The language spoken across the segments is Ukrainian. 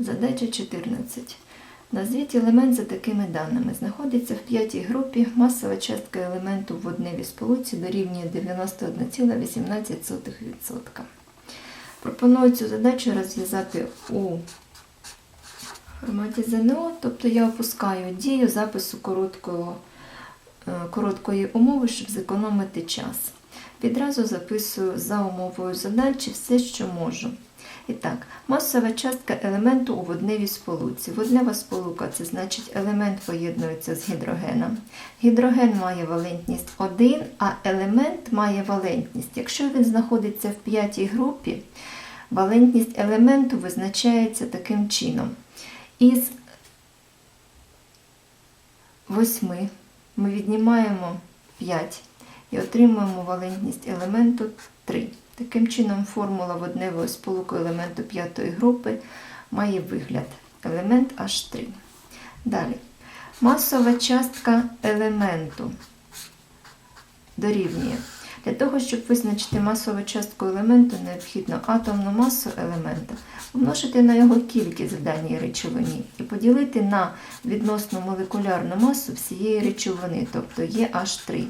Задача 14. Назвіть елемент за такими даними. Знаходиться в п'ятій групі масова частка елементу в водневій сполуці дорівнює 91,18%. Пропоную цю задачу розв'язати у форматі ЗНО, тобто я опускаю дію запису короткого, е, короткої умови, щоб зекономити час. Відразу записую за умовою задачі все, що можу. І так, масова частка елементу у водневій сполуці. Воднева сполука це значить елемент поєднується з гідрогеном. Гідроген має валентність 1, а елемент має валентність. Якщо він знаходиться в п'ятій групі, валентність елементу визначається таким чином. Із 8 ми віднімаємо 5 і отримуємо валентність елементу 3. Таким чином, формула водневої сполуки елементу п'ятої групи має вигляд елемент H3. Далі. Масова частка елементу дорівнює. Для того, щоб визначити масову частку елементу, необхідно атомну масу елемента помножити на його кількість в даній речовині і поділити на відносну молекулярну масу всієї речовини, тобто H3.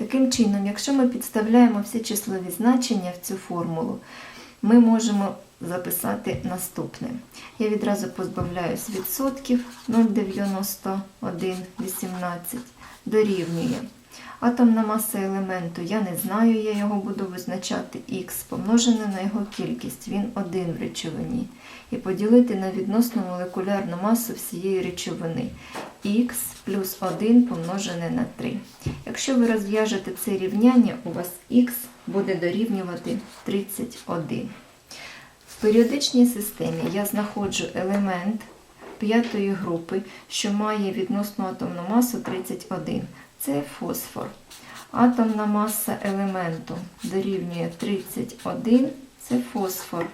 Таким чином, якщо ми підставляємо всі числові значення в цю формулу, ми можемо записати наступне. Я відразу позбавляюсь відсотків 0,9118 дорівнює. Атомна маса елементу, я не знаю, я його буду визначати х, помножене на його кількість, він один в речовині. І поділити на відносну молекулярну масу всієї речовини х плюс 1 помножене на 3. Якщо ви розв'яжете це рівняння, у вас х буде дорівнювати 31. В періодичній системі я знаходжу елемент п'ятої групи, що має відносну атомну масу 31. Це фосфор. Атомна маса елементу дорівнює 31, це фосфор.